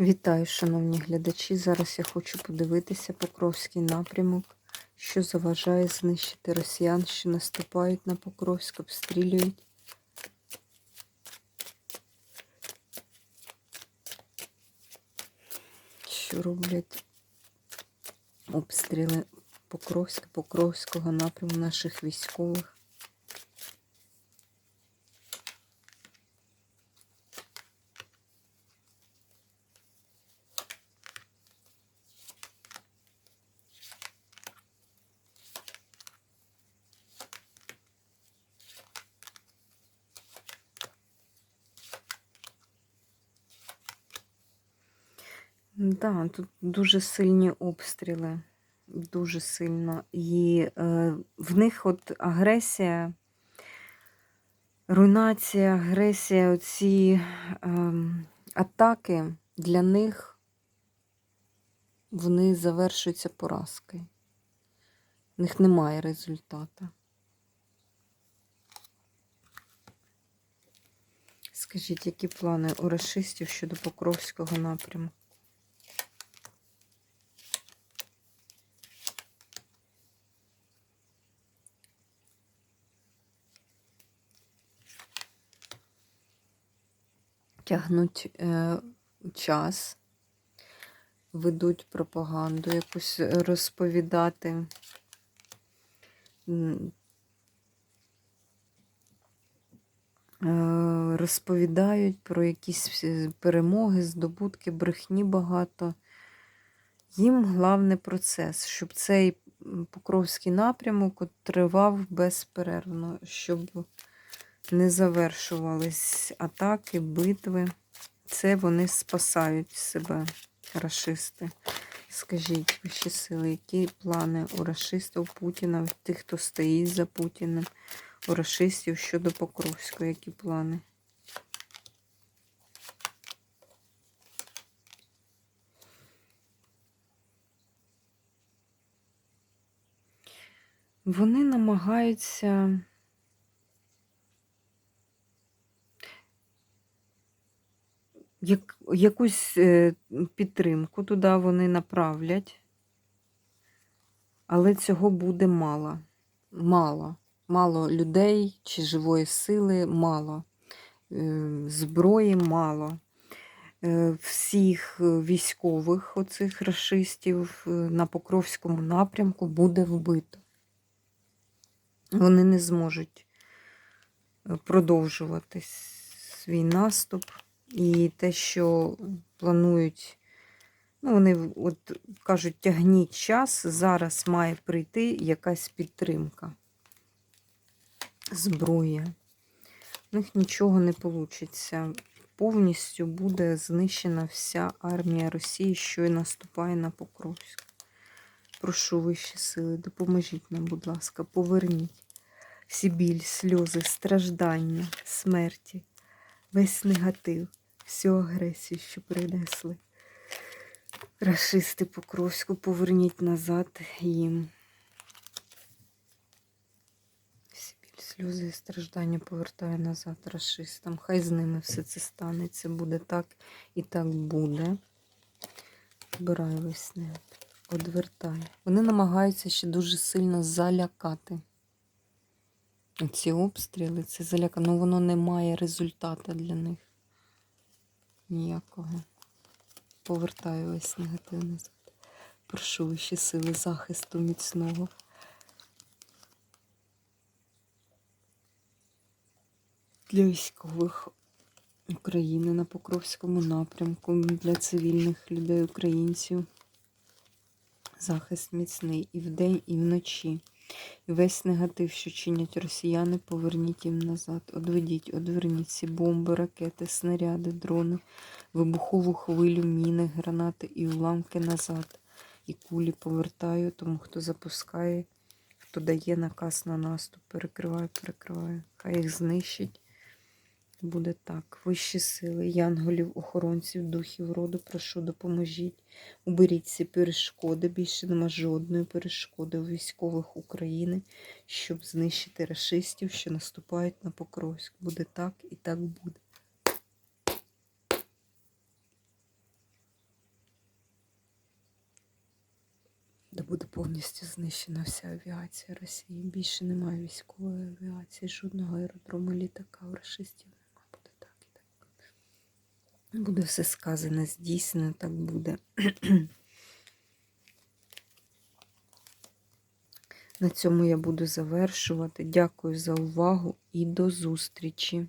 Вітаю, шановні глядачі. Зараз я хочу подивитися Покровський напрямок, що заважає знищити росіян, що наступають на Покровськ, обстрілюють. Що роблять обстріли Покровська, Покровського напрямку наших військових. Да, тут дуже сильні обстріли, дуже сильно. І е, в них от агресія, руйнація, агресія, оці е, атаки для них вони завершуються поразкою. В них немає результату. Скажіть, які плани у расистів щодо Покровського напрямку? Тягнуть е, час, ведуть пропаганду, якусь розповідати. Е, Розповідають про якісь перемоги, здобутки, брехні багато. Їм головне процес, щоб цей Покровський напрямок тривав безперервно, щоб не завершувались атаки, битви. Це вони спасають себе, рашисти. Скажіть, вищі сили, які плани у рашистів, Путіна, тих, хто стоїть за Путіним, у рашистів щодо Покровського, які плани? Вони намагаються. Як, якусь е, підтримку туди вони направлять, але цього буде мало. Мало. Мало людей чи живої сили, мало. Е, Зброї мало. Е, Всіх військових оцих расистів на Покровському напрямку буде вбито. Вони не зможуть продовжувати свій наступ. І те, що планують, ну, вони от кажуть, тягніть час, зараз має прийти якась підтримка, зброя. У них нічого не вийде. Повністю буде знищена вся армія Росії, що й наступає на Покровськ. Прошу вищі сили, допоможіть нам, будь ласка, поверніть всі біль, сльози, страждання, смерті весь негатив, всю агресію, що принесли. Рашисти Покровську, поверніть назад їм. Всі біль, сльози і страждання повертає назад рашистам. Хай з ними все це станеться. Буде так і так буде. Збираю весни. Одвертай. Вони намагаються ще дуже сильно залякати. Ці обстріли, це заляка, ну воно не має результату для них. Ніякого. Повертаю весь негатив назад. Прошу вищі сили захисту міцного. Для військових України на Покровському напрямку, для цивільних людей, українців. Захист міцний і вдень, і вночі. І весь негатив, що чинять росіяни, поверніть їм назад. Одведіть, одверніть ці бомби, ракети, снаряди, дрони, вибухову хвилю, міни, гранати і уламки назад. І кулі повертаю, тому хто запускає, хто дає наказ на наступ, перекриваю, перекриваю. Хай їх знищить буде так. Вищі сили, янголів, охоронців, духів роду, прошу, допоможіть. Уберіть ці перешкоди, більше нема жодної перешкоди у військових України, щоб знищити расистів, що наступають на Покровськ. Буде так і так буде. Де буде повністю знищена вся авіація Росії. Більше немає військової авіації, жодного аеродрому літака у расистів буде. Все сказане, здійснено, так буде. На цьому я буду завершувати. Дякую за увагу і до зустрічі!